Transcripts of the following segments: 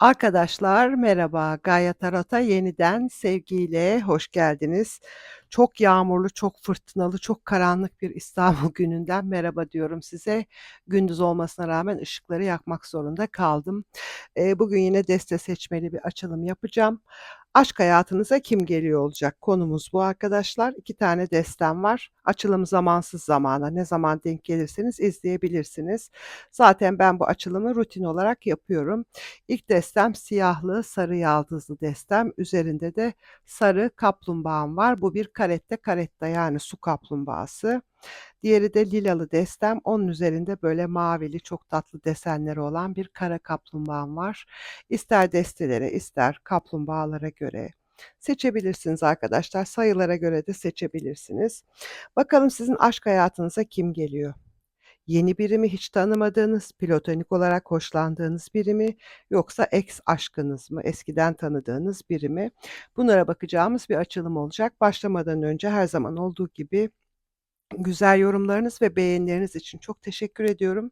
Arkadaşlar merhaba. Gaia Tarot'a yeniden sevgiyle hoş geldiniz. Çok yağmurlu, çok fırtınalı, çok karanlık bir İstanbul gününden merhaba diyorum size. Gündüz olmasına rağmen ışıkları yakmak zorunda kaldım. Bugün yine deste seçmeli bir açılım yapacağım. Aşk hayatınıza kim geliyor olacak? Konumuz bu arkadaşlar. 2 tane destem var. Açılım zamansız zamana. Ne zaman denk gelirseniz izleyebilirsiniz. Zaten ben bu açılımı rutin olarak yapıyorum. İlk destem siyahlı, sarı yaldızlı destem. Üzerinde de sarı kaplumbağam var. Bu bir karette karetta yani su kaplumbağası. Diğeri de lilalı destem. Onun üzerinde böyle mavili çok tatlı desenleri olan bir kara kaplumbağam var. İster destelere ister kaplumbağalara göre seçebilirsiniz arkadaşlar. Sayılara göre de seçebilirsiniz. Bakalım sizin aşk hayatınıza kim geliyor? Yeni biri mi, hiç tanımadığınız, platonik olarak hoşlandığınız biri mi yoksa ex aşkınız mı, eskiden tanıdığınız biri mi? Bunlara bakacağımız bir açılım olacak. Başlamadan önce her zaman olduğu gibi güzel yorumlarınız ve beğenileriniz için çok teşekkür ediyorum.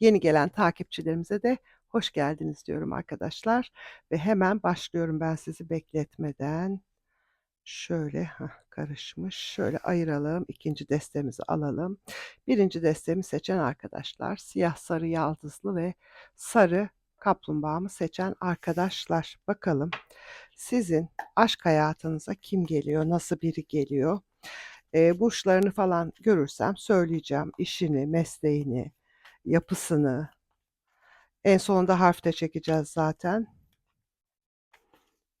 Yeni gelen takipçilerimize de hoş geldiniz diyorum arkadaşlar ve hemen başlıyorum ben sizi bekletmeden. Şöyle, hah, karışmış. Şöyle ayıralım. 2'nci destemizi alalım. 1'inci destemi seçen arkadaşlar, siyah, sarı yaldızlı ve sarı kaplumbağamı seçen arkadaşlar. Bakalım sizin aşk hayatınıza kim geliyor, nasıl biri geliyor? Eee, burçlarını falan görürsem söyleyeceğim. İşini, mesleğini, yapısını. En sonunda harf de çekeceğiz zaten.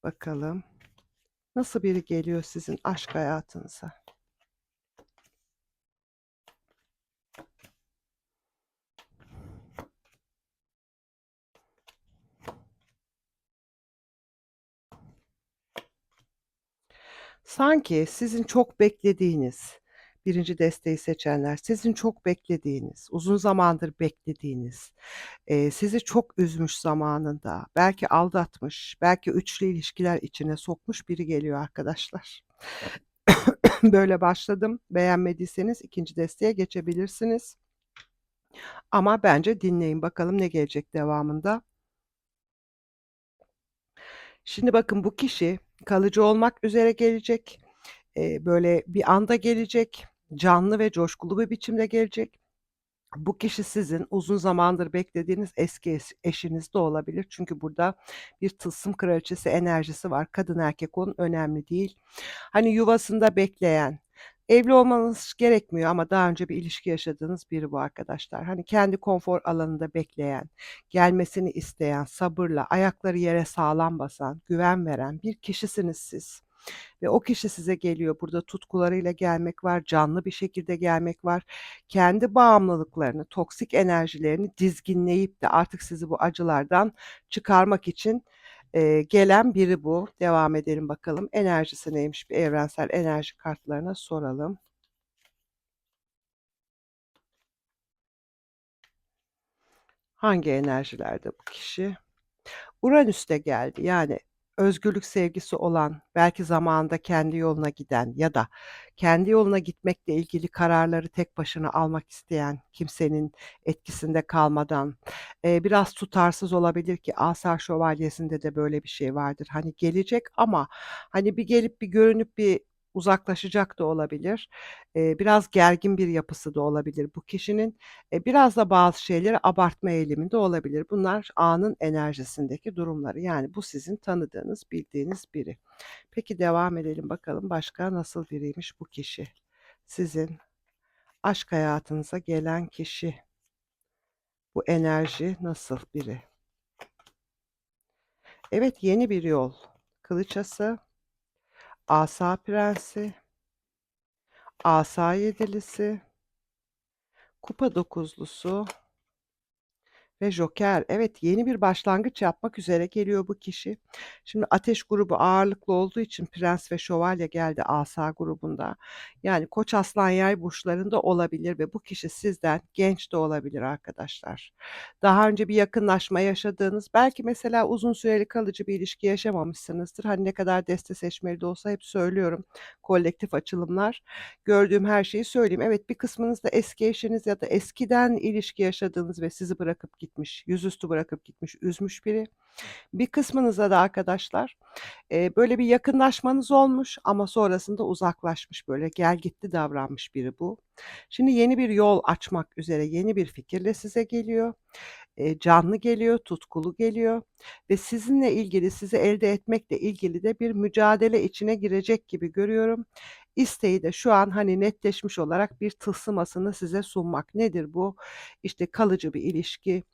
Bakalım. Nasıl biri geliyor sizin aşk hayatınıza? Sanki sizin çok beklediğiniz, 1'inci desteği seçenler, sizin çok beklediğiniz, uzun zamandır beklediğiniz, eee, sizi çok üzmüş zamanında, belki aldatmış, belki üçlü ilişkiler içine sokmuş biri geliyor arkadaşlar. Böyle başladım. Beğenmediyseniz 2'nci desteğe geçebilirsiniz. Ama bence dinleyin bakalım ne gelecek devamında. Şimdi bakın bu kişi kalıcı olmak üzere gelecek. Eee, böyle bir anda gelecek, canlı ve coşkulu bir biçimde gelecek. Bu kişi sizin uzun zamandır beklediğiniz eski es eşiniz de olabilir. Çünkü burada bir tılsım kraliçesi enerjisi var. Kadın erkek onun önemli değil. Hani yuvasında bekleyen, evli olmanız gerekmiyor ama daha önce bir ilişki yaşadığınız biri bu arkadaşlar. Hani kendi konfor alanında bekleyen, gelmesini isteyen, sabırla ayakları yere sağlam basan, güven veren bir kişisiniz siz. Ve o kişi size geliyor. Burada tutkularıyla gelmek var, canlı bir şekilde gelmek var. Kendi bağımlılıklarını, toksik enerjilerini dizginleyip de artık sizi bu acılardan çıkarmak için, eee, gelen biri bu. Devam edelim bakalım. Enerjisi neymiş? Bir evrensel enerji kartlarına soralım. Hangi enerjilerde bu kişi? Uranüs de geldi. Yani özgürlük sevgisi olan, belki zamanında kendi yoluna giden ya da kendi yoluna gitmekle ilgili kararları tek başına almak isteyen, kimsenin etkisinde kalmadan, eee, biraz tutarsız olabilir ki Asa Şövalyesi'nde de böyle bir şey vardır. Hani gelecek ama hani bir gelip bir görünüp bir uzaklaşacak da olabilir. Eee, biraz gergin bir yapısı da olabilir bu kişinin. Eee, biraz da bazı şeyleri abartma eğiliminde olabilir. Bunlar anın enerjisindeki durumları. Yani bu sizin tanıdığınız, bildiğiniz biri. Peki devam edelim bakalım başka nasıl biriymiş bu kişi? Sizin aşk hayatınıza gelen kişi. Bu enerji nasıl biri? Evet, yeni bir yol. Kılıç ası, asa prensi, asa yedilisi, kupa dokuzlusu ve joker. Evet, yeni bir başlangıç yapmak üzere geliyor bu kişi. Şimdi ateş grubu ağırlıklı olduğu için prens ve şövalye geldi asa grubunda. Yani koç, aslan, yay burçlarında olabilir ve bu kişi sizden genç de olabilir arkadaşlar. Daha önce bir yakınlaşma yaşadığınız, belki mesela uzun süreli kalıcı bir ilişki yaşamamışsınızdır. Hani ne kadar deste seçmeli de olsa hep söylüyorum kolektif açılımlar. Gördüğüm her şeyi söyleyeyim. Evet, bir kısmınız da eski eşiniz ya da eskiden ilişki yaşadığınız ve sizi bırakıp gitmiş, yüzüstü bırakıp gitmiş, üzmüş biri. Bir kısmınıza da arkadaşlar, eee, böyle bir yakınlaşmanız olmuş ama sonrasında uzaklaşmış, böyle gelgitli davranmış biri bu. Şimdi yeni bir yol açmak üzere yeni bir fikirle size geliyor. Eee, canlı geliyor, tutkulu geliyor ve sizinle ilgili, sizi elde etmekle ilgili de bir mücadele içine girecek gibi görüyorum. İsteği de şu an, hani, netleşmiş olarak bir tılsımasını size sunmak. Nedir bu? İşte, kalıcı bir ilişki,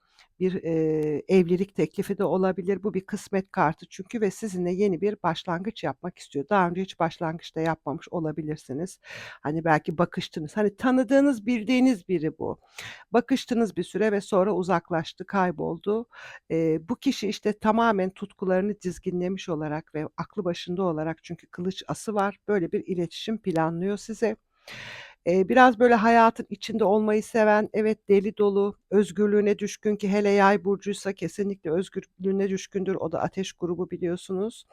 bir, eee, evlilik teklifi de olabilir. Bu bir kısmet kartı çünkü ve sizinle yeni bir başlangıç yapmak istiyor. Daha önce hiç başlangıç da yapmamış olabilirsiniz. Hani, belki bakıştınız, hani, tanıdığınız, bildiğiniz biri bu. Bakıştınız bir süre ve sonra uzaklaştı, kayboldu. Eee, bu kişi, işte, tamamen tutkularını dizginlemiş olarak ve aklı başında olarak çünkü kılıç ası var, böyle bir iletişim planlıyor size. Eee, biraz böyle hayatın içinde olmayı seven, evet, deli dolu, özgürlüğüne düşkün ki hele Yay burcuysa kesinlikle özgürlüğüne düşkündür. O da ateş grubu biliyorsunuz.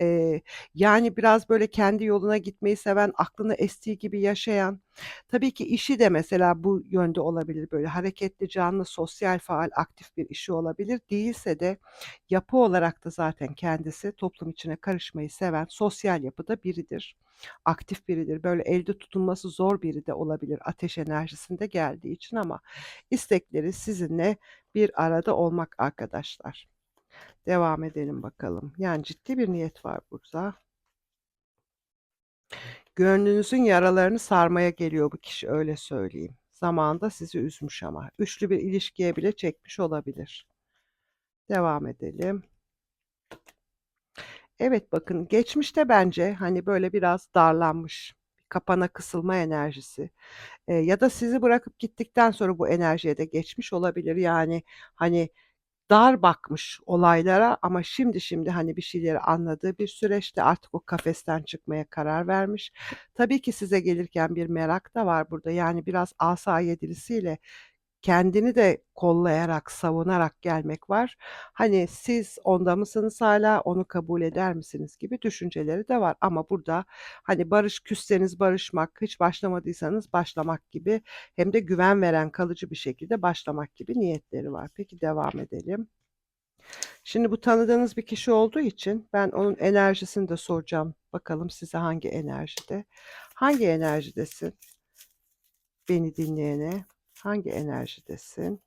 Eee, yani biraz böyle kendi yoluna gitmeyi seven, aklını estiği gibi yaşayan, tabii ki işi de mesela bu yönde olabilir. Böyle hareketli, canlı, sosyal, faal, aktif bir işi olabilir. Değilse de yapı olarak da zaten kendisi toplum içine karışmayı seven, sosyal yapıda biridir. Aktif biridir. Böyle elde tutulması zor biri de olabilir ateş enerjisinde geldiği için ama istekleri sizinle bir arada olmak arkadaşlar. Devam edelim bakalım. Yani ciddi bir niyet var burada. Gönlünüzün yaralarını sarmaya geliyor bu kişi, öyle söyleyeyim. Zamanında sizi üzmüş ama. Üçlü bir ilişkiye bile çekmiş olabilir. Devam edelim. Evet, bakın geçmişte bence, hani, böyle biraz darlanmış, kapana kısılma enerjisi, eee, ya da sizi bırakıp gittikten sonra bu enerjiye de geçmiş olabilir. Yani, hani, dar bakmış olaylara ama şimdi şimdi, hani, bir şeyleri anladığı bir süreçte artık o kafesten çıkmaya karar vermiş. Tabii ki size gelirken bir merak da var burada. Yani biraz asa yedilisiyle kendini de kollayarak, savunarak gelmek var. Hani, siz onda mısınız hâlâ, onu kabul eder misiniz gibi düşünceleri de var ama burada, hani, barış küsseniz barışmak, hiç başlamadıysanız başlamak gibi hem de güven veren, kalıcı bir şekilde başlamak gibi niyetleri var. Peki, devam edelim. Şimdi bu tanıdığınız bir kişi olduğu için ben onun enerjisini de soracağım. Bakalım size hangi enerjide? Hangi enerjidesin? Beni dinleyene hangi enerjidesin?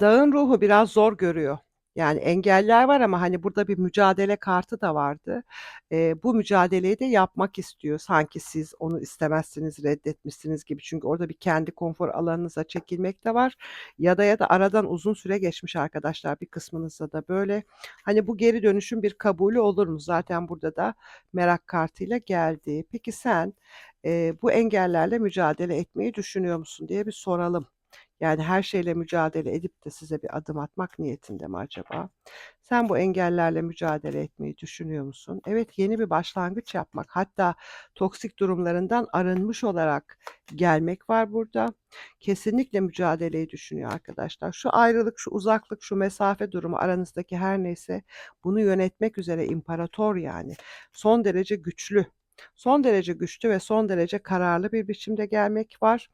Dağın ruhu biraz zor görüyor. Yani engeller var ama, hani, burada bir mücadele kartı da vardı. Eee, bu mücadeleyi de yapmak istiyor. Sanki siz onu istemezsiniz, reddetmişsiniz gibi. Çünkü orada bir kendi konfor alanınıza çekilmek de var ya da ya da aradan uzun süre geçmiş arkadaşlar bir kısmınızda da böyle. Hani, bu geri dönüşün bir kabulü olur mu? Zaten burada da merak kartıyla geldi. Peki sen, eee, bu engellerle mücadele etmeyi düşünüyor musun diye bir soralım. Yani her şeyle mücadele edip de size bir adım atmak niyetinde mi acaba? Sen bu engellerle mücadele etmeyi düşünüyor musun? Evet, yeni bir başlangıç yapmak, hatta toksik durumlarından arınmış olarak gelmek var burada. Kesinlikle mücadeleyi düşünüyor arkadaşlar. Şu ayrılık, şu uzaklık, şu mesafe durumu aranızdaki her neyse bunu yönetmek üzere imparator yani. Son derece güçlü, son derece güçlü ve son derece kararlı bir biçimde gelmek var.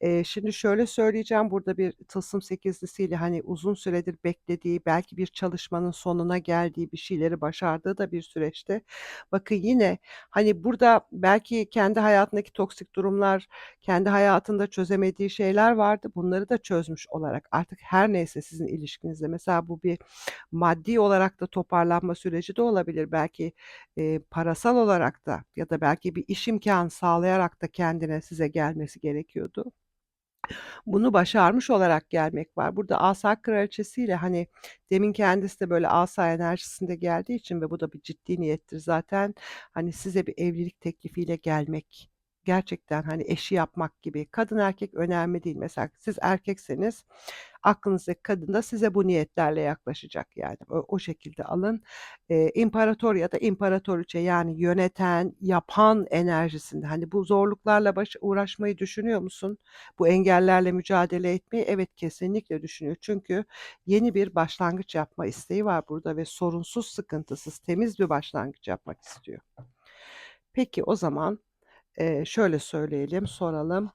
Eee, şimdi şöyle söyleyeceğim, burada bir tılsım sekizlisiyle, hani, uzun süredir beklediği, belki bir çalışmanın sonuna geldiği, bir şeyleri başardığı da bir süreçte. Bakın yine, hani, burada belki kendi hayatındaki toksik durumlar, kendi hayatında çözemediği şeyler vardı. Bunları da çözmüş olarak artık her neyse sizin ilişkinizde mesela bu bir maddi olarak da toparlanma süreci de olabilir. Belki, eee, parasal olarak da ya da belki bir iş imkânı sağlayarak da kendine, size gelmesi gerekiyordu. Bunu başarmış olarak gelmek var. Burada asa kraliçesiyle, hani, demin kendisi de böyle asa enerjisinde geldiği için ve bu da bir ciddi niyettir zaten. Hani, size bir evlilik teklifiyle gelmek, gerçekten, hani, eşi yapmak gibi. Kadın erkek önemli değil. Mesela siz erkekseniz aklınızdaki kadın da size bu niyetlerle yaklaşacak yani. O o şekilde alın. Eee, imparator ya da imparatoriçe yani yöneten, yapan enerjisinde. Hani, bu zorluklarla baş uğraşmayı düşünüyor musun? Bu engellerle mücadele etmeyi? Evet, kesinlikle düşünüyor. Çünkü yeni bir başlangıç yapma isteği var burada ve sorunsuz, sıkıntısız, temiz bir başlangıç yapmak istiyor. Peki, o zaman, Eee, şöyle söyleyelim, soralım.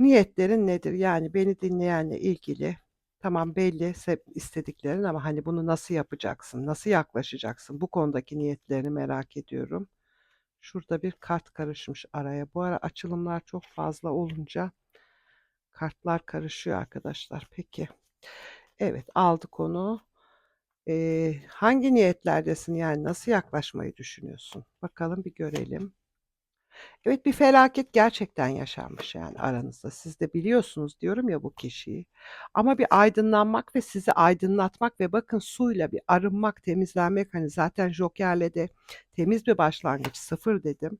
Niyetlerin nedir? Yani beni dinleyenle ilgili tamam belli istediklerin ama, hani, bunu nasıl yapacaksın, nasıl yaklaşacaksın? Bu konudaki niyetlerini merak ediyorum. Şurada bir kart karışmış araya. Bu ara açılımlar çok fazla olunca kartlar karışıyor arkadaşlar. Peki. Evet, aldık onu. Eee, hangi niyetlerdesin? Yani nasıl yaklaşmayı düşünüyorsun? Bakalım bir görelim. Evet, bir felaket gerçekten yaşanmış yani aranızda. Siz de biliyorsunuz diyorum ya bu kişiyi. Ama bir aydınlanmak ve sizi aydınlatmak ve bakın suyla bir arınmak, temizlenmek, hani, zaten jokerle de temiz bir başlangıç, sıfır dedim.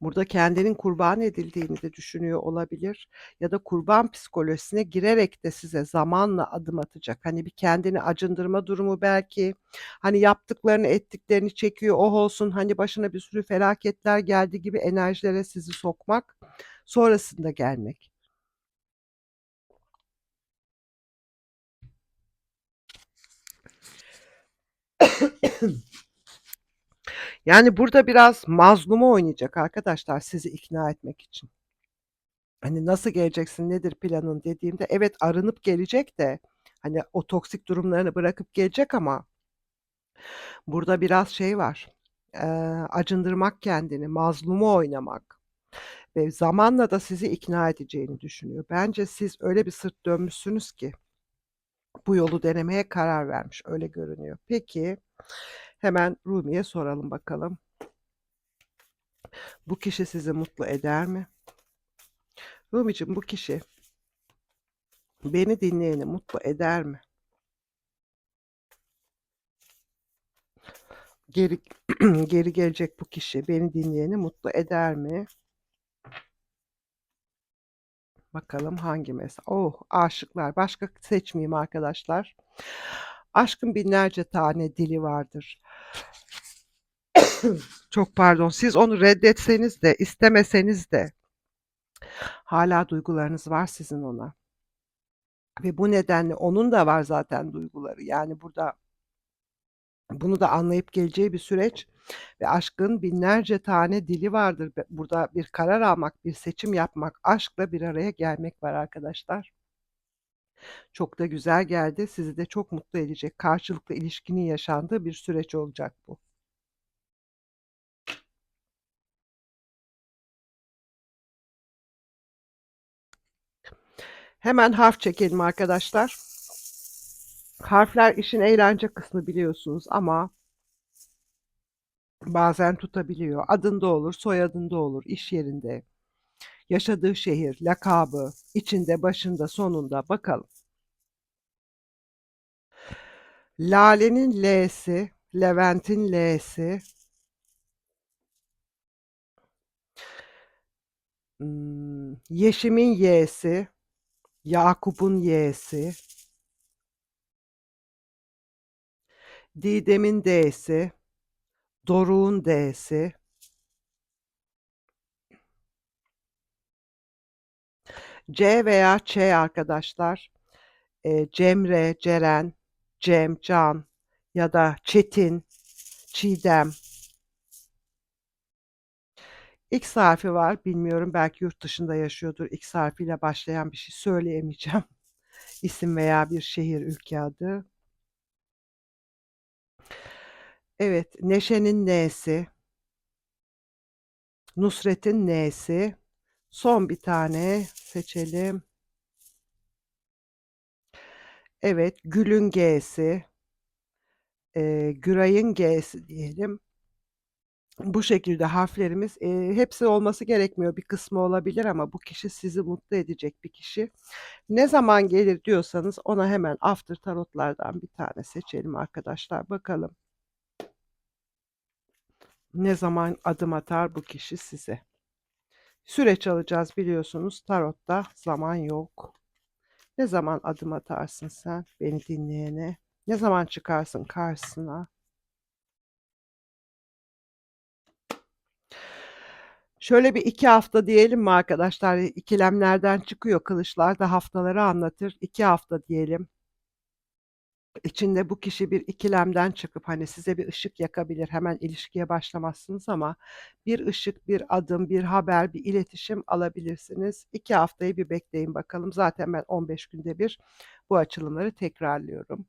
Burada kendinin kurban edildiğini de düşünüyor olabilir ya da kurban psikolojisine girerek de size zamanla adım atacak. Hani, bir kendini acındırma durumu belki, hani, yaptıklarını ettiklerini çekiyor, oh olsun, hani, başına bir sürü felaketler geldi gibi enerjilere sizi sokmak, sonrasında gelmek. Yani, burada biraz mazlumu oynayacak arkadaşlar sizi ikna etmek için. Hani, "Nasıl geleceksin, nedir planın?" dediğimde evet arınıp gelecek de, hani, o toksik durumlarını bırakıp gelecek ama burada biraz şey var, eee, acındırmak kendini, mazlumu oynamak ve zamanla da sizi ikna edeceğini düşünüyor. Bence siz öyle bir sırt dönmüşsünüz ki bu yolu denemeye karar vermiş, öyle görünüyor. Peki, hemen Rumi'ye soralım bakalım. Bu kişi sizi mutlu eder mi? Rumicim bu kişi beni dinleyeni mutlu eder mi? Geri geri gelecek bu kişi beni dinleyeni mutlu eder mi? Bakalım hangi mesaj? Oh, aşıklar. Başka seçmeyeyim arkadaşlar. Aşkın binlerce tane dili vardır. Çok pardon. Siz onu reddetseniz de, istemeseniz de hâlâ duygularınız var sizin ona. Ve bu nedenle onun da var zaten duyguları. Yani burada bunu da anlayıp geleceği bir süreç ve aşkın binlerce tane dili vardır. Burada bir karar almak, bir seçim yapmak, aşkla bir araya gelmek var arkadaşlar. Çok da güzel geldi. Sizi de çok mutlu edecek, karşılıklı ilişkinin yaşandığı bir süreç olacak bu. Hemen harf çekelim arkadaşlar. Harfler işin eğlence kısmı biliyorsunuz ama bazen tutabiliyor. Adında olur, soyadında olur, iş yerinde, yaşadığı şehir, lakabı, içinde, başında, sonunda bakalım. Lale'nin L'si, Levent'in L'si. Imm, Yeşim'in Y'si, Yakup'un Y'si. Didem'in D'si, Doruk'un D'si. C veya Ç arkadaşlar. Eee, Cemre, Ceren, Cem, Can ya da Çetin, Çiğdem. X harfi var. Bilmiyorum, belki yurt dışında yaşıyordur. X harfiyle başlayan bir şey söyleyemeyeceğim. İsim veya bir şehir, ülke adı. Evet, Neşe'nin N'si. Nusret'in N'si. Son bir tane seçelim. Evet, Gül'ün G'si. Eee, Güray'ın G'si diyelim. Bu şekilde harflerimiz, eee, hepsi olması gerekmiyor. Bir kısmı olabilir ama bu kişi sizi mutlu edecek bir kişi. Ne zaman gelir diyorsanız ona hemen after tarotlardan bir tane seçelim arkadaşlar. Bakalım. Ne zaman adım atar bu kişi size? Süreç alacağız biliyorsunuz. Tarotta zaman yok. Ne zaman adım atarsın sen beni dinleyene? Ne zaman çıkarsın karşısına? Şöyle bir 2 hafta diyelim mi arkadaşlar? İkilemlerden çıkıyor. Kılıçlar da haftaları anlatır. 2 hafta diyelim. İçinde bu kişi bir ikilemden çıkıp, hani, size bir ışık yakabilir, hemen ilişkiye başlamazsınız ama bir ışık, bir adım, bir haber, bir iletişim alabilirsiniz. 2 haftayı bir bekleyin bakalım. Zaten ben 15 günde bir bu açılımları tekrarlıyorum.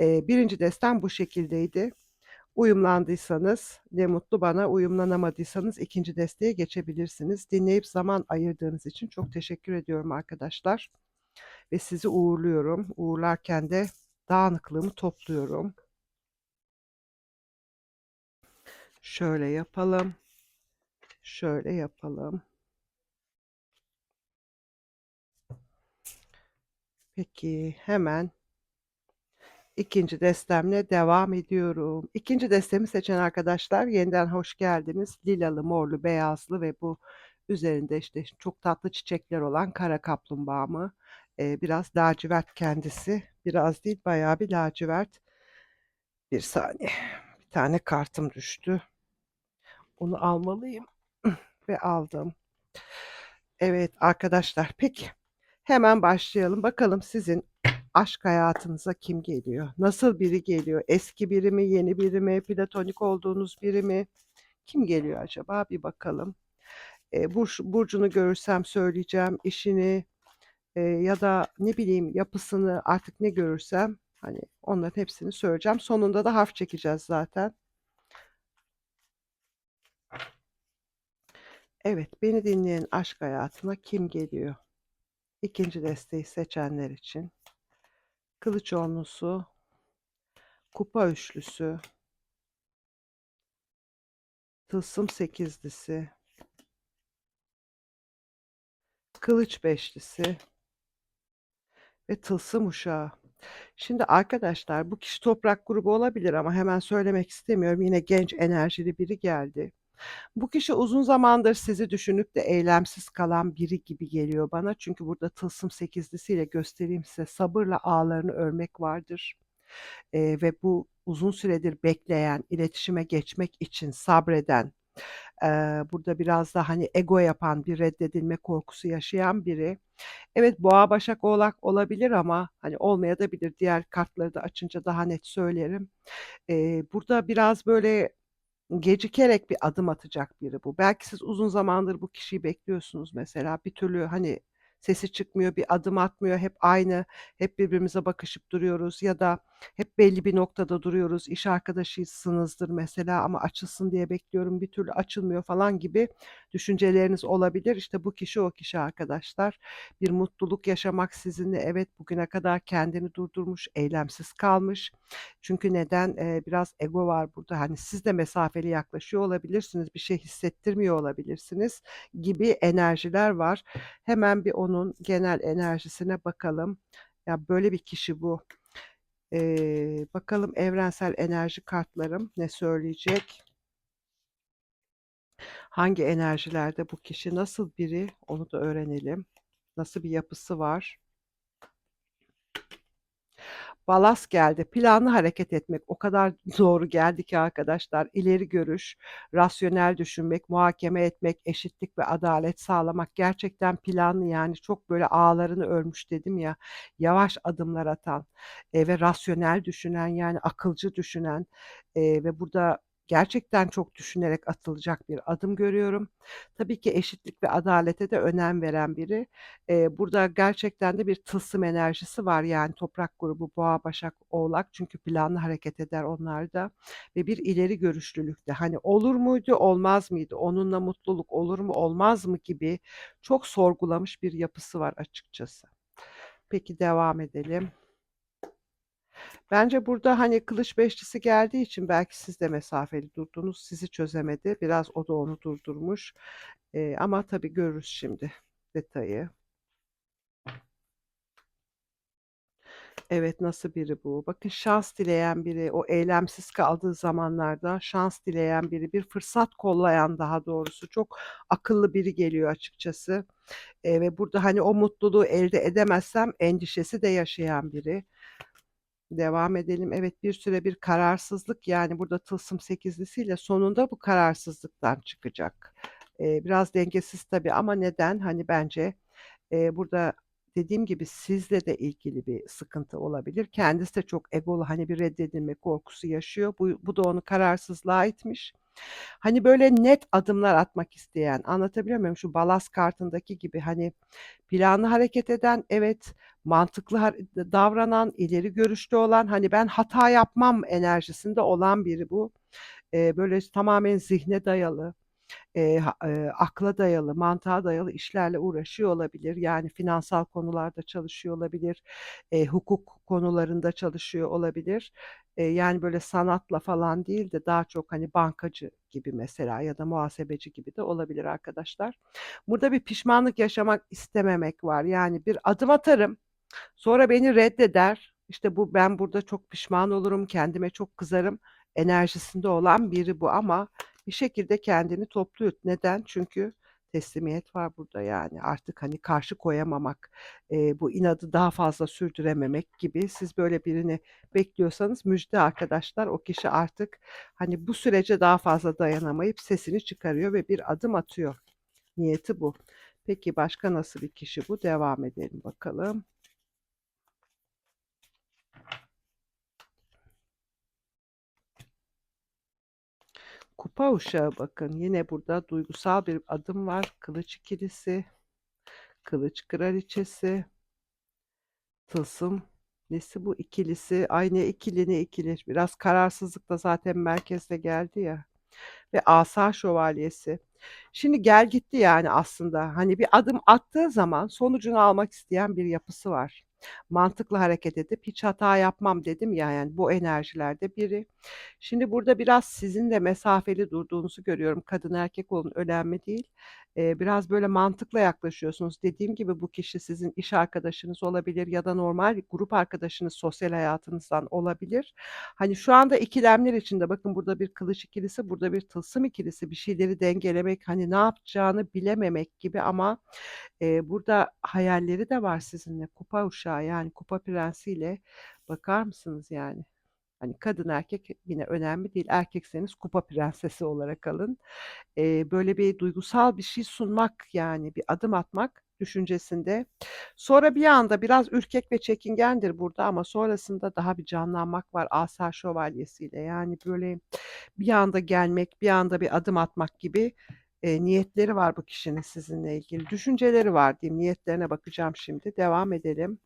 Eee, 1'inci destem bu şekildeydi. Uyumlandıysanız ne mutlu bana, uyumlanamadıysanız 2'nci desteğe geçebilirsiniz. Dinleyip zaman ayırdığınız için çok teşekkür ediyorum arkadaşlar ve sizi uğurluyorum. Uğurlarken de dağınıklığımı topluyorum. Şöyle yapalım. Şöyle yapalım. Peki, hemen 2'nci destemle devam ediyorum. 2'nci destemi seçen arkadaşlar yeniden hoş geldiniz. Lilalı, morlu, beyazlı ve bu üzerinde, işte, çok tatlı çiçekler olan kara kaplumbağamı, eee, biraz lacivert kendisi. Biraz değil, bayağı bir lacivert. Bir saniye, bir tane kartım düştü. Onu almalıyım ve aldım. Evet arkadaşlar, peki hemen başlayalım. Bakalım sizin aşk hayatınıza kim geliyor? Nasıl biri geliyor? Eski biri mi, yeni biri mi, platonik olduğunuz biri mi? Kim geliyor acaba? Bir bakalım. Eee, burç burcunu görürsem söyleyeceğim, işini, eee, ya da ne bileyim yapısını artık ne görürsem, hani, onların hepsini söyleyeceğim. Sonunda da harf çekeceğiz zaten. Evet, beni dinleyen aşk hayatına kim geliyor? 2'nci desteği seçenler için. Kılıç onlusu, kupa üçlüsü, tılsım sekizlisi, kılıç beşlisi ve tılsım uşağı. Şimdi arkadaşlar bu kişi toprak grubu olabilir ama hemen söylemek istemiyorum. Yine genç enerjili biri geldi. Bu kişi uzun zamandır sizi düşünüp de eylemsiz kalan biri gibi geliyor bana. Çünkü burada tılsım sekizlisiyle göstereyim size sabırla ağlarını örmek vardır. Eee, ve bu uzun süredir bekleyen, iletişime geçmek için sabreden, eee, burada biraz da, hani, ego yapan, bir reddedilme korkusu yaşayan biri. Evet, Boğa, Başak, Oğlak olabilir ama, hani, olmayabilir. Diğer kartları da açınca daha net söylerim. Eee, burada biraz böyle gecikerek bir adım atacak biri bu. Belki siz uzun zamandır bu kişiyi bekliyorsunuz mesela. Bir türlü, hani, sesi çıkmıyor, bir adım atmıyor, hep aynı, hep birbirimize bakışıp duruyoruz ya da hep belli bir noktada duruyoruz. İş arkadaşısınızdır mesela ama açılsın diye bekliyorum, bir türlü açılmıyor falan gibi düşünceleriniz olabilir. İşte bu kişi o kişi arkadaşlar. Bir mutluluk yaşamak sizinle evet, bugüne kadar kendini durdurmuş, eylemsiz kalmış. Çünkü neden? Eee, biraz ego var burada. Hani, siz de mesafeli yaklaşıyor olabilirsiniz, bir şey hissettirmiyor olabilirsiniz gibi enerjiler var. Hemen bir onun genel enerjisine bakalım. Ya, böyle bir kişi bu. Eee, bakalım evrensel enerji kartlarım ne söyleyecek? Hangi enerjilerde bu kişi? Nasıl biri? Onu da öğrenelim. Nasıl bir yapısı var? Balas geldi. Planlı hareket etmek o kadar doğru geldi ki arkadaşlar. İleri görüş, rasyonel düşünmek, muhakeme etmek, eşitlik ve adalet sağlamak gerçekten planlı, yani, çok böyle ağlarını örmüş dedim ya, yavaş adımlar atan, eee, ve rasyonel düşünen, yani, akılcı düşünen, eee, ve burada gerçekten çok düşünerek atılacak bir adım görüyorum. Tabii ki eşitlik ve adalete de önem veren biri. Eee, burada gerçekten de bir tılsım enerjisi var, yani, toprak grubu Boğa, Başak, Oğlak çünkü planlı hareket eder onlar da ve bir ileri görüşlülükte, hani, olur muydu, olmaz mıydı, onunla mutluluk olur mu, olmaz mı gibi çok sorgulamış bir yapısı var açıkçası. Peki devam edelim. Bence burada, hani, kılıç beşlisi geldiği için belki siz de mesafeli durdunuz, sizi çözemedi. Biraz o da onu durdurmuş. Eee, ama tabii görürüz şimdi detayı. Evet, nasıl biri bu? Bakın şans dileyen biri, o eylemsiz kaldığı zamanlarda şans dileyen biri, bir fırsat kollayan daha doğrusu, çok akıllı biri geliyor açıkçası. Eee, ve burada, hani, o mutluluğu elde edemezsem endişesi de yaşayan biri. Devam edelim. Evet, bir süre bir kararsızlık, yani, burada tılsım sekizlisiyle sonunda bu kararsızlıktan çıkacak. Eee, biraz dengesiz tabii ama neden? Hani, bence, eee, burada dediğim gibi sizle de ilgili bir sıkıntı olabilir. Kendisi de çok egolu, hani, bir reddedilme korkusu yaşıyor. Bu bu da onu kararsızlığa itmiş. Hani, böyle net adımlar atmak isteyen, anlatabiliyor muyum? Şu Balas kartındaki gibi, hani, planlı hareket eden, evet, mantıklı davranan, ileri görüşlü olan, hani, ben hata yapmam enerjisinde olan biri bu. Eee, böyle tamamen zihne dayalı, ha eee, akla dayalı, mantığa dayalı işlerle uğraşıyor olabilir. Yani finansal konularda çalışıyor olabilir, eee, hukuk konularında çalışıyor olabilir. Eee, yani böyle sanatla falan değil de daha çok, hani, bankacı gibi mesela ya da muhasebeci gibi de olabilir arkadaşlar. Burada bir pişmanlık yaşamak istememek var. Yani bir adım atarım, sonra beni reddeder, işte, bu ben burada çok pişman olurum, kendime çok kızarım enerjisinde olan biri bu ama bir şekilde kendini topluyor. Neden? Çünkü teslimiyet var burada yani. Artık, hani, karşı koyamamak, eee, bu inadı daha fazla sürdürememek gibi. Siz böyle birini bekliyorsanız müjde arkadaşlar. O kişi artık, hani, bu sürece daha fazla dayanamayıp sesini çıkarıyor ve bir adım atıyor. Niyeti bu. Peki başka nasıl bir kişi bu? Devam edelim bakalım. Kupa uşağı bakın yine burada duygusal bir adım var. Kılıç ikilisi, kılıç kraliçesi, tılsım nesi bu ikilisi. Ay ne ikili ne ikili. Biraz kararsızlık da zaten merkezde geldi ya. Ve asa şövalyesi. Şimdi gel gitti yani aslında. Hani bir adım attığı zaman sonucunu almak isteyen bir yapısı var. Mantıklı hareket edip hiç hata yapmam dedim ya yani bu enerjilerde biri. Şimdi burada biraz sizin de mesafeli durduğunuzu görüyorum. Kadın erkek olun önemli değil. Eee, biraz böyle mantıkla yaklaşıyorsunuz. Dediğim gibi bu kişi sizin iş arkadaşınız olabilir ya da normal grup arkadaşınız sosyal hayatınızdan olabilir. Hani şu anda ikilemler içinde bakın burada bir kılıç ikilisi, burada bir tılsım ikilisi. Bir şeyleri dengelemek, hani ne yapacağını bilememek gibi ama, eee, burada hayalleri de var sizinle. Kupa uşağı yani kupa prensiyle bakar mısınız yani? Hani kadın erkek yine önemli değil. Erkekseniz kupa prensesi olarak alın. Eee, böyle bir duygusal bir şey sunmak, yani bir adım atmak düşüncesinde. Sonra bir anda biraz ürkek ve çekingendir burada ama sonrasında daha bir canlanmak var asa şövalyesiyle. Yani böyle bir anda gelmek, bir anda bir adım atmak gibi, eee, niyetleri var bu kişinin sizinle ilgili. Düşünceleri var diyeyim, niyetlerine bakacağım şimdi. Devam edelim.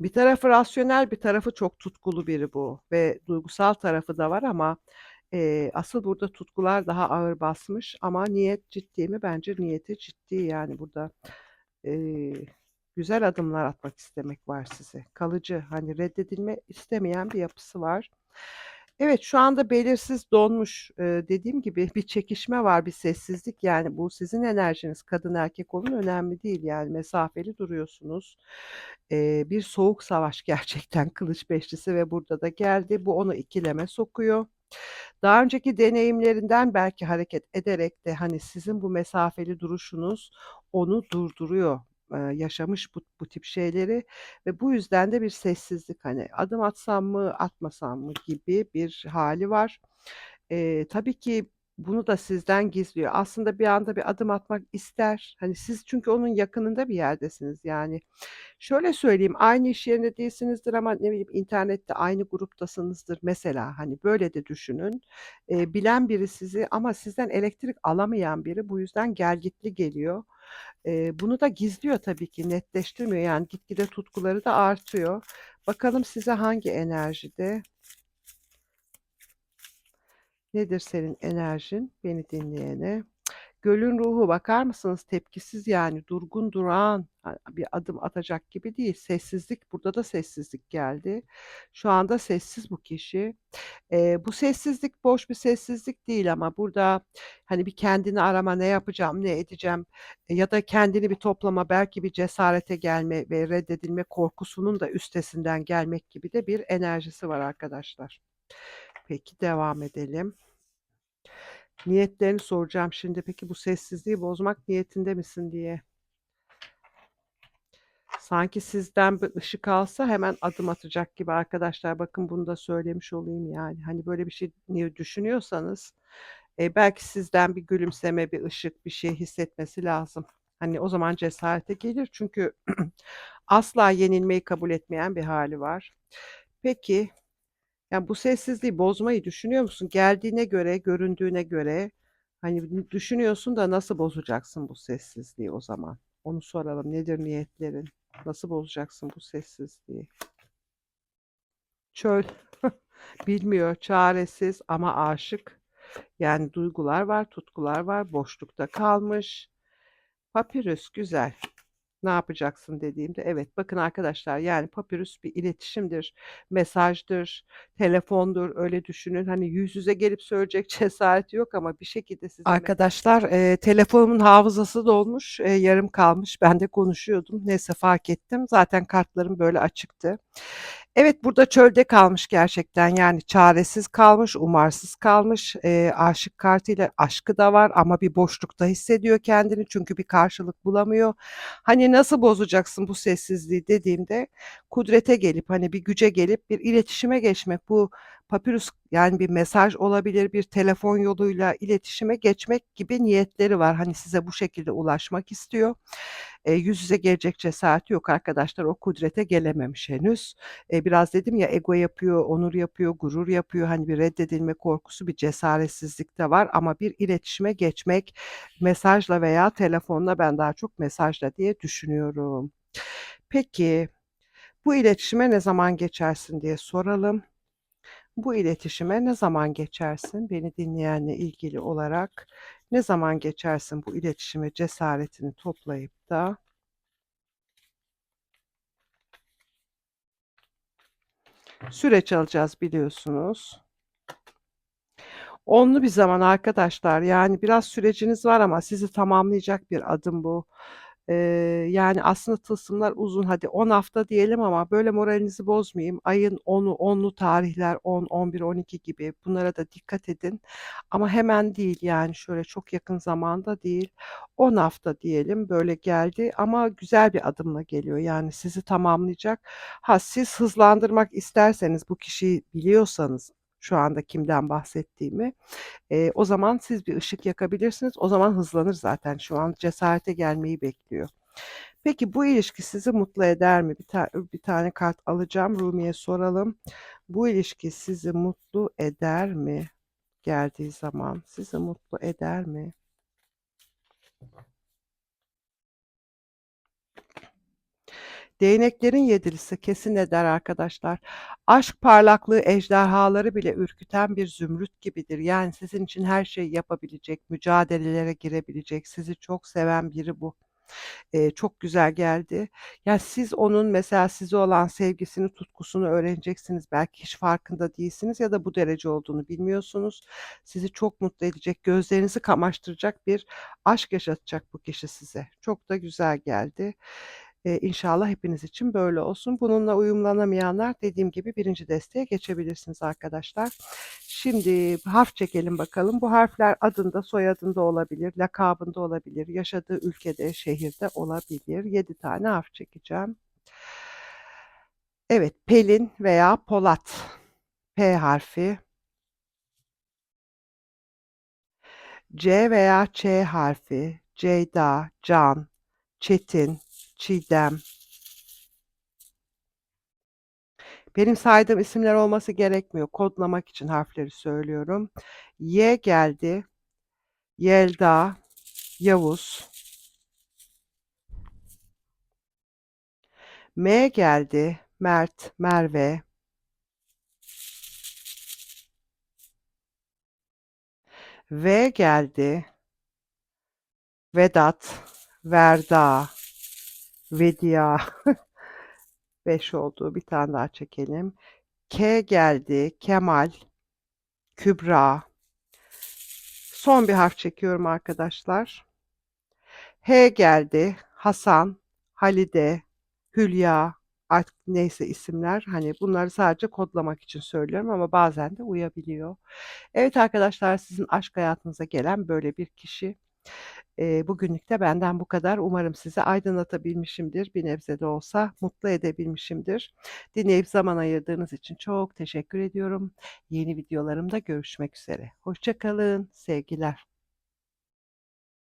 Bir tarafı rasyonel, bir tarafı çok tutkulu biri bu ve duygusal tarafı da var ama, eee, asıl burada tutkular daha ağır basmış ama niyet ciddi mi? Bence niyeti ciddi yani burada, eee, güzel adımlar atmak istemek var size. Kalıcı, hani, reddedilme istemeyen bir yapısı var. Evet, şu anda belirsiz, donmuş, eee, dediğim gibi bir çekişme var, bir sessizlik. Yani bu sizin enerjiniz. Kadın erkek olun önemli değil yani mesafeli duruyorsunuz. Eee, bir soğuk savaş gerçekten kılıç beşlisi ve burada da geldi. Bu onu ikileme sokuyor. Daha önceki deneyimlerinden belki hareket ederek de, hani, sizin bu mesafeli duruşunuz onu durduruyor. Eee, yaşamış bu bu tip şeyleri ve bu yüzden de bir sessizlik, hani, adım atsam mı, atmasam mı gibi bir hâli var. Eee, tabii ki bunu da sizden gizliyor. Aslında bir anda bir adım atmak ister. Hani, siz çünkü onun yakınında bir yerdesiniz yani. Şöyle söyleyeyim, aynı iş yerinde değilsinizdir ama ne bileyim internette aynı gruptasınızdır mesela, hani, böyle de düşünün. Eee, bilen biri sizi ama sizden elektrik alamayan biri bu yüzden gelgitli geliyor. Eee, bunu da gizliyor tabii ki, netleştirmiyor yani gitgide tutkuları da artıyor. Bakalım size hangi enerjide? Nedir senin enerjin beni dinleyene? Gölün ruhu bakar mısınız? Tepkisiz yani durgun durağan, bir adım atacak gibi değil. Sessizlik, burada da sessizlik geldi. Şu anda sessiz bu kişi. Eee, bu sessizlik boş bir sessizlik değil ama burada, hani, bir kendini arama, ne yapacağım, ne edeceğim ya da kendini bir toplama, belki bir cesarete gelme ve reddedilme korkusunun da üstesinden gelmek gibi de bir enerjisi var arkadaşlar. Peki devam edelim. Niyetlerini soracağım şimdi. Peki bu sessizliği bozmak niyetinde misin diye. Sanki sizden bir ışık alsa hemen adım atacak gibi arkadaşlar. Bakın bunu da söylemiş olayım yani. Hani böyle bir şey düşünüyorsanız, eee, belki sizden bir gülümseme, bir ışık, bir şey hissetmesi lazım. Hani, o zaman cesarete gelir çünkü asla yenilmeyi kabul etmeyen bir hâli var. Peki, ya, bu sessizliği bozmayı düşünüyor musun? Geldiğine göre, göründüğüne göre, hani, düşünüyorsun da nasıl bozacaksın bu sessizliği o zaman? Onu soralım. Nedir niyetlerin? Nasıl bozacaksın bu sessizliği? Çöl. Bilmiyor, çaresiz ama aşık. Yani duygular var, tutkular var, boşlukta kalmış. Papirüs, güzel. Ne yapacaksın dediğimde, evet, bakın arkadaşlar, yani papirüs bir iletişimdir, mesajdır, telefondur, öyle düşünün. Hani, yüz yüze gelip söyleyecek cesareti yok ama bir şekilde size Arkadaşlar, eee, telefonumun hafızası dolmuş, eee, yarım kalmış. Ben de konuşuyordum. Neyse fark ettim. Zaten kartlarım böyle açıktı. Evet, burada çölde kalmış gerçekten, yani çaresiz kalmış, umarsız kalmış. Eee, aşık kartıyla aşkı da var ama bir boşlukta hissediyor kendini çünkü bir karşılık bulamıyor. Hani, nasıl bozacaksın bu sessizliği dediğimde, kudrete gelip, hani, bir güce gelip bir iletişime geçmek. Bu papirüs, yani bir mesaj olabilir, bir telefon yoluyla iletişime geçmek gibi niyetleri var. Hani, size bu şekilde ulaşmak istiyor. Eee, yüz yüze gelecek cesareti yok arkadaşlar. O kudrete gelememiş henüz. Eee, biraz dedim ya, ego yapıyor, onur yapıyor, gurur yapıyor. Hani, bir reddedilme korkusu, bir cesaretsizlik de var ama bir iletişime geçmek mesajla veya telefonla, ben daha çok mesajla diye düşünüyorum. Peki, bu iletişime ne zaman geçersin diye soralım. Bu iletişime ne zaman geçersin? Beni dinleyenle ilgili olarak ne zaman geçersin bu iletişime cesaretini toplayıp da? Süreç alacağız biliyorsunuz. Onlu bir zaman arkadaşlar, yani biraz süreciniz var ama sizi tamamlayacak bir adım bu. Yani aslında tılsımlar uzun, hadi 10 hafta diyelim ama böyle moralinizi bozmayayım. Ayın 10'u, onlu tarihler 10, 11, 12 gibi bunlara da dikkat edin ama hemen değil, yani şöyle çok yakın zamanda değil. 10 hafta diyelim, böyle geldi ama güzel bir adımla geliyor, yani sizi tamamlayacak. Ha, siz hızlandırmak isterseniz, bu kişiyi biliyorsanız şu anda kimden bahsettiğimi, eee, o zaman siz bir ışık yakabilirsiniz. O zaman hızlanır zaten. Şu an cesarete gelmeyi bekliyor. Peki, bu ilişki sizi mutlu eder mi? Bir ta bir tane kart alacağım. Rumi'ye soralım. Bu ilişki sizi mutlu eder mi geldiği zaman? Sizi mutlu eder mi? Değneklerin yedilisi kesin eder arkadaşlar. Aşk parlaklığı ejderhaları bile ürküten bir zümrüt gibidir. Yani sizin için her şeyi yapabilecek, mücadelelere girebilecek, sizi çok seven biri bu. Eee, çok güzel geldi. Ya, siz onun mesela size olan sevgisini, tutkusunu öğreneceksiniz. Belki hiç farkında değilsiniz ya da bu derece olduğunu bilmiyorsunuz. Sizi çok mutlu edecek, gözlerinizi kamaştıracak bir aşk yaşatacak bu kişi size. Çok da güzel geldi. Eee, inşallah hepiniz için böyle olsun. Bununla uyumlanamayanlar dediğim gibi 1'inci desteğe geçebilirsiniz arkadaşlar. Şimdi harf çekelim bakalım. Bu harfler adında, soyadında olabilir, lakabında olabilir, yaşadığı ülkede, şehirde olabilir. 7 tane harf çekeceğim. Evet, Pelin veya Polat. P harfi. C veya Ç harfi. Ceyda, Can, Çetin, Çiğdem. Benim saydığım isimler olması gerekmiyor. Kodlamak için harfleri söylüyorum. Y geldi. Yelda, Yavuz. M geldi. Mert, Merve. V geldi. Vedat, Verda, Vedia. 5 oldu. Bir tane daha çekelim. K geldi. Kemal, Kübra. Son bir harf çekiyorum arkadaşlar. H geldi. Hasan, Halide, Hülya, artık neyse isimler. Hani bunları sadece kodlamak için söylüyorum ama bazen de uyabiliyor. Evet arkadaşlar, sizin aşk hayatınıza gelen böyle bir kişi. Eee, bugünlük de benden bu kadar. Umarım sizi aydınlatabilmişimdir. Bir nebze de olsa mutlu edebilmişimdir. Dinleyip zaman ayırdığınız için çok teşekkür ediyorum. Yeni videolarımda görüşmek üzere. Hoşça kalın, sevgiler.